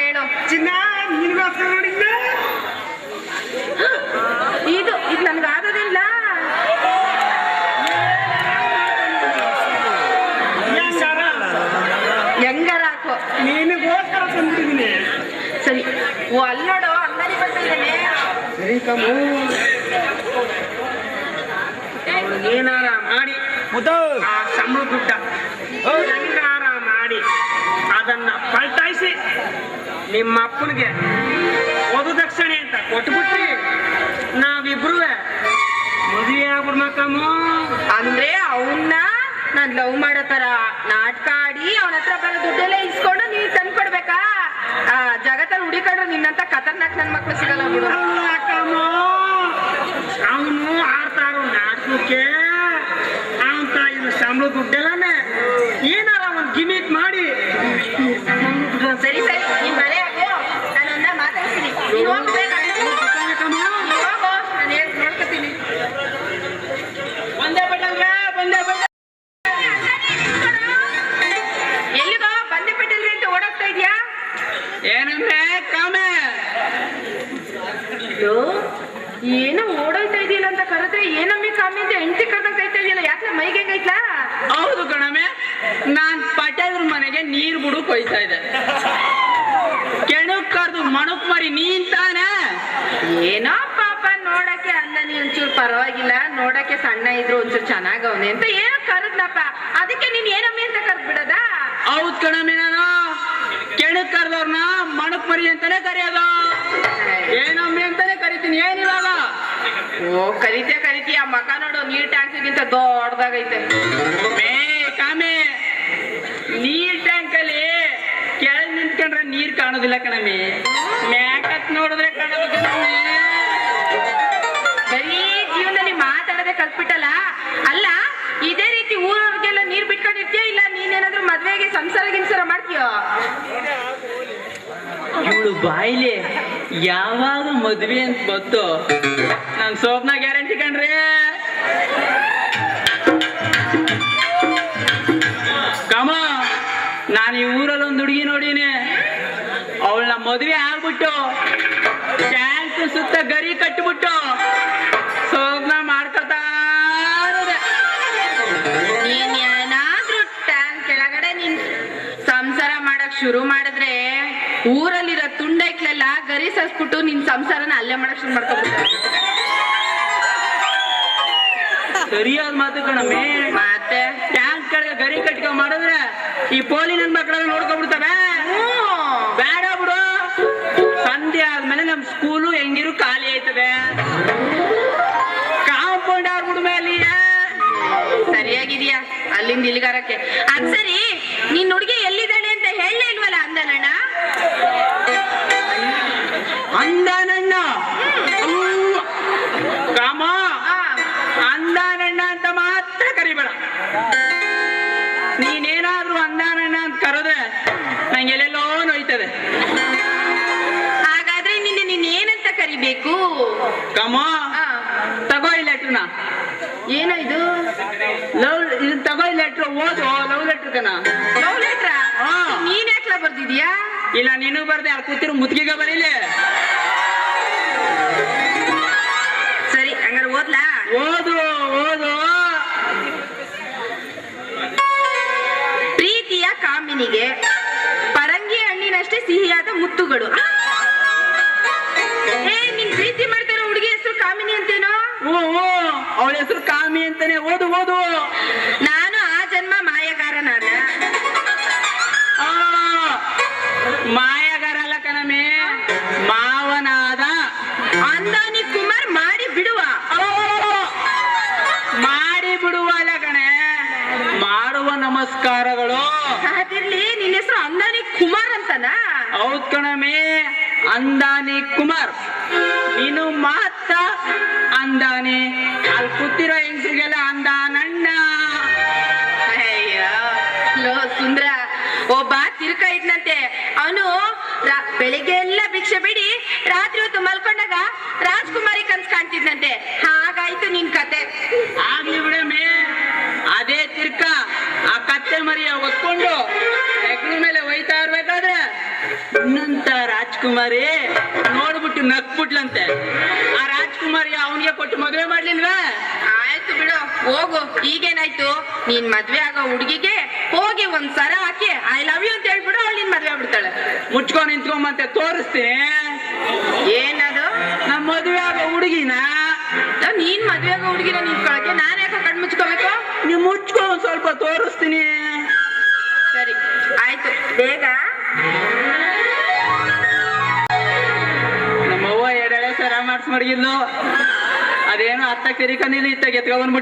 ಹೇಳು? ಚಿನ್ನ ನಿನಗೋಸ್ಕರ ಇದು ಇದು ನನಗಾಗೋದಿಲ್ಲ ಹೆಂಗಾರ ಹಾಕು? ನಿನಗೋಸ್ಕರ ತಂದಿದ್ದೀನಿ. ಸರಿ ಓ ಅಲ್ಲೋಡು ಅಂಗಡಿ ಬರ್ತಿದ್ದಾನೆ ಏನಾರ ಮಾಡಿ. ಮುದ್ದು. ಗುಡ್ಡ ದುಡ್ಡ. ನಿಮ್ಮ ಅಪ್ಪನಿಗೆ ವಧು ದಕ್ಷಿಣೆ ಅಂತ ಕೊಟ್ಬಿಟ್ರಿ. ನಾವಿಬ್ರು ಮದುವೆ ಆಗ್ಬಿಡ್ಬೇಕಮ್ಮ ಅಂದ್ರೆ ಅವನ್ನ ನಾನ್ ಲವ್ ಮಾಡೋ ತರ ನಾಟಕ ಆಡಿ ಅವನ ಹತ್ರ ಬರೋ ದುಡ್ಡೆಲ್ಲ ಇಸ್ಕೊಂಡು ನೀನ್ ತಂದ್ಕೊಡ್ಬೇಕಾ ಆ ಜಗತ್ತಲ್ಲಿ ಹುಡಿಕೊಂಡ್ರೆ ನಿನ್ನಂತ ಕತರ್ನಾಕ್ ನನ್ ಮಕ್ಳು ಸಿಗಲ್ಲ ಬಿಡು. ಅವನು ಆಡ್ತಾರೋ ನಾಟಕಕ್ಕೆ ಅಂತ ತಾಯಿ ಸಂಬಳ ದುಡ್ಡೆಲ್ಲನೆ ಏನಂದ್ರೆ ಕಾಮೆ ಏನೋ ಓಡೋಯ್ತಾ ಇದೆಯಲ್ಲ ಅಂತ ಕರೆದ್ರೆ ಏನಮ್ಮಿ ಕಾಮಿ ಅಂತ ಹೆಂಡತಿ ಕರ್ದಂಗ್ ಕೈತಾ ಇದೆಯಲ್ಲ ಯಾಕೆ ಮೈಗೆ ಹೆಂಗೈತ್ಲಾ ಹೌದು ಕಣಮೆ ನಾನ್ ಪಟೇಲ್ರ ಮನೆಗೆ ನೀರ್ ಬಿಡು ಕೊಯ್ತಾ ಇದ್ದೆ. ಕೆಣಕ್ ಕರ್ದು ಮಣಕ್ ಮರಿ ನೀನ್ ತಾನ? ಏನೋ ಪಾಪ ನೋಡಕ್ಕೆ ಅಂದನಿ ಒಂಚೂರು ಪರವಾಗಿಲ್ಲ ನೋಡಕ್ಕೆ ಸಣ್ಣ ಇದ್ರು ಒಂಚೂರು ಚೆನ್ನಾಗವ್ನೆ ಅಂತ ಏನೋ ಕರೆದ್ನಪ್ಪ. ಅದಕ್ಕೆ ನೀನ್ ಏನಮ್ಮಿ ಅಂತ ಕರ್ದ್ ಹೌದು ಹೌದ್ ಕಣಮೆ ನಾನು. ಕೆಣಕ್ ಕರೆದವ್ರನ್ನ ಮಣಕ್ ಮರಿ ಅಂತಾನೆ ಕರೆಯೋದು. ಏನಮ್ಮಿ ಅಂತಾನೆ ಕರಿತೀನಿ ಏನಿವಾಗ ಓ, ಕರಿತೆ, ಕರಿತಿ, ಆ ಮಕ ನೋಡು, ನೀರ್ ಟ್ಯಾಂಕ್ಗಿಂತ ದೊಡ್ಡದಾಗೈತೆ. ಕಾಮೆ, ನೀರ್ ಟ್ಯಾಂಕ್ ಅಲ್ಲಿ ಕೆಳಗ್ ನಿಂತ್ಕೊಂಡ್ರೆ ನೀರ್ ಕಾಣೋದಿಲ್ಲ ಕಣಮಿ. ಮ್ಯಾಕತ್ ನೋಡಿದ್ರೆ ಕಾಣೋದಿಲ್ಲ ಇವಳು ಬಾಯಿಲಿ ಯಾವಾಗ ಮದ್ವೆ ಅಂತ ಗೊತ್ತು ನನ್ ಸೋಪ್ನ ಗ್ಯಾರಂಟಿ ಕಣ್ರಿ ಕಮ, ನಾನು ಈ ಊರಲ್ಲಿ ಒಂದು ಹುಡುಗಿ ನೋಡೀನಿ ಅವಳನ್ನ ಮದುವೆ ಆಗ್ಬಿಟ್ಟು ಟ್ಯಾಂಕ್ ಸುತ್ತ ಗರಿ ಕಟ್ಟಿಬಿಟ್ಟು ಸೋಪ್ನ ಮಾಡ್ಕೊತಾ. ನೀನ್ ಏನಾದ್ರೂ ಟ್ಯಾಂಕ್ ಕೆಳಗಡೆ ನಿನ್ ಸಂಸಾರ ಮಾಡಕ್ ಶುರು ಮಾಡಿದ್ರೆ ಊರಲ್ಲಿರೋ ತುಂಡೈಕ್ಲೆಲ್ಲ ಗರಿ ಸಸ್ಬಿಟ್ಟು ನಿನ್ ಸಂಸಾರನ ಅಲ್ಲೇ ಮಾಡಕ್ ಶುರು ಮಾಡ್ಕೊಬಿಡ್ತಾರೆ ಸರಿಯಾದ ಮಾತು ಕಣಮ್ಮೆ. ಮತ್ತೆ? ಟ್ಯಾಂಕ್ ಕೆಳಗೆ ಗರಿ ಕಟ್ಕೊಂಡ್ ಮಾಡಿದ್ರೆ ಈ ಪೋಲಿ ನನ್ ಮಕ್ಕಳೆಲ್ಲ ನೋಡ್ಕೊಂಡ್ಬಿಡ್ತವೆ. ಬೇಡ ಬಿಡು. ಸಂಧ್ಯ ಆದ್ಮೇಲೆ ನಮ್ ಸ್ಕೂಲು ಹೆಂಗಿರು ಖಾಲಿ ಆಯ್ತದೆ ಕಾಂಪೌಂಡ್ ಆಗ್ಬಿಡ ಮೇಲೆ ಸರಿಯಾಗಿದೆಯಾ? ಅಲ್ಲಿಂದ ಇಲ್ಲಿಗಾರಕ್ಕೆ ಅದ್ ಸರಿ ನಿನ್ ಹುಡುಗಿ ಎಲ್ಲಿದ್ದಾಳೆ ಅಂತ ಹೇಳಲೇ ಇಲ್ವಲ್ಲ ಅಂದನಣ್ಣ ಅಂದಾನಣ್ಣ. ಕಾಮ. ಅಂದಾನಣ್ಣ ಅಂತ ಮಾತ್ರ ಕರಿಬೇಡ. ನೀನೇನಾದ್ರೂ ಅಂದಾನಣ್ಣ ಅಂತ ಕರೆದ್ರೆ ನಂಗೆ ಎಲ್ಲೆಲ್ಲೋ ನೋಯ್ತದೆ. ಹಾಗಾದ್ರೆ ನಿನ್ನ ನೀನ್ ಏನಂತ ಕರಿಬೇಕು? ಕಮ. ತಗೋ ಈ ಲೆಟ್ರನ ಏನೋ ಇದು? ಲವ್ ಇದು ತಗೋ ಈ ಲೆಟ್ರ್ ಓದು ಲವ್ ಲೆಟ್ರ್ ಕಣ. ಲವ್ ಲೆಟ್ರಾ ಹಾ. ನೀನ್ ಯಾಕ್ಲ ಬರ್ದಿದ್ಯಾ ಇಲ್ಲ ನೀನು ಬರ್ದೆ ಅಲ್ಲಿ ಕೂತಿರು ಮುತ್ತಿಗೆ ಬರೀಲಿ. ಸರಿ ಹಂಗಾರೆ ಓದ್ಲಾ? ಓದು ಓದು. ಪ್ರೀತಿಯ ಕಾಮಿನಿಗೆ ಪರಂಗಿ ಹಣ್ಣಿನಷ್ಟೇ ಸಿಹಿಯಾದ ಮುತ್ತುಗಳು. ಏ ನಿನ್ ಪ್ರೀತಿ ಮಾಡ್ತಾರ ಹುಡುಗಿ ಹೆಸರು ಕಾಮಿನಿ ಅಂತೇನೋ? ಓ ಹ್ಞೂ ಅವಳ ಹೆಸರು ಕಾಮಿ ಅಂತಾನೆ. ಓದು ಓದು. ನಿನ್ನ ಹೆಸರು ಅಂದಾನಿ ಕುಮಾರ್ ಅಂತನಾ? ಹೌದ್ ಕಣಮೇ ಅಂದಾನಿ ಕುಮಾರ್. ನೀನು ಮಾತ್ರ ಅಂದಾನೆ ಅಲ್ಲಿ ಕೂತಿರೋ ಹೆಂಗಸಿಗೆಲ್ಲ ಅಂದಾನಣ್ಣ ಅಯ್ಯೋ ಲೋ ಸುಂದ್ರ ಒಬ್ಬ ತಿರ್ಕ ಇದ್ನಂತೆ. ಅವನು ಬೆಳಿಗ್ಗೆ ಎಲ್ಲ ಭಿಕ್ಷೆ ಬಿಡಿ ರಾತ್ರಿ ಹೊತ್ತು ಮಲ್ಕೊಂಡಾಗ ರಾಜ್ಕುಮಾರಿ ಕನ್ಸ್ ಕಾಣ್ತಿದ್ನಂತೆ. ಹಾಗಾಯ್ತು ರಾಜ್ಕುಮಾರಿ ನೋಡ್ಬಿಟ್ಟು ನಕ್ಬಿಟ್ಲಂತೆ ಆ ರಾಜ್ಕುಮಾರಿ ಅವನಿಗೆ ಕೊಟ್ಟು ಮದುವೆ ಮಾಡ್ಲಿಲ್ವಾ? ಆಯ್ತು ಬಿಡು ಹೋಗು. ಈಗೇನಾಯ್ತು? ನೀನ್ ಮದ್ವೆ ಆಗೋ ಹುಡುಗಿಗೆ ಹೋಗಿ ಒಂದ್ ಸರ ಹಾಕಿ ಐ ಲವ್ ಯು ಅಂತ ಹೇಳ್ಬಿಡು ಅವಳು ನಿನ್ ಮದ್ವೆ ಆಗ್ಬಿಡ್ತಾಳೆ. ಮುಚ್ಕೊಂಡು ನಿಂತ್ಕೊಂಬಂತೆ ತೋರಿಸ್ತೀನಿ ಏನದು? ನಮ್ಮ ಮದುವೆ ಆಗೋ ಹುಡುಗಿನ. ನೀನ್ ಮದ್ವೆ ಆಗೋ ಹುಡುಗಿನ ನಿಂತ್ಕೊಳಕ್ಕೆ ನಾನು ಯಾಕೋ ಕಣ್ ಮುಚ್ಕೋಬೇಕು? ನೀವು ಮುಚ್ಕೊ ಒಂದ್ ಸ್ವಲ್ಪ ತೋರಿಸ್ತೀನಿ. ಸರಿ ಆಯ್ತು. ಬೇಗ? ಇನ್ನು. ಅದೇನು ಅತ್ತ ಕಿರಿಕನಿಲ್ಲ ಇತ್ತ ಗೆತ್ಕೊಂಡ್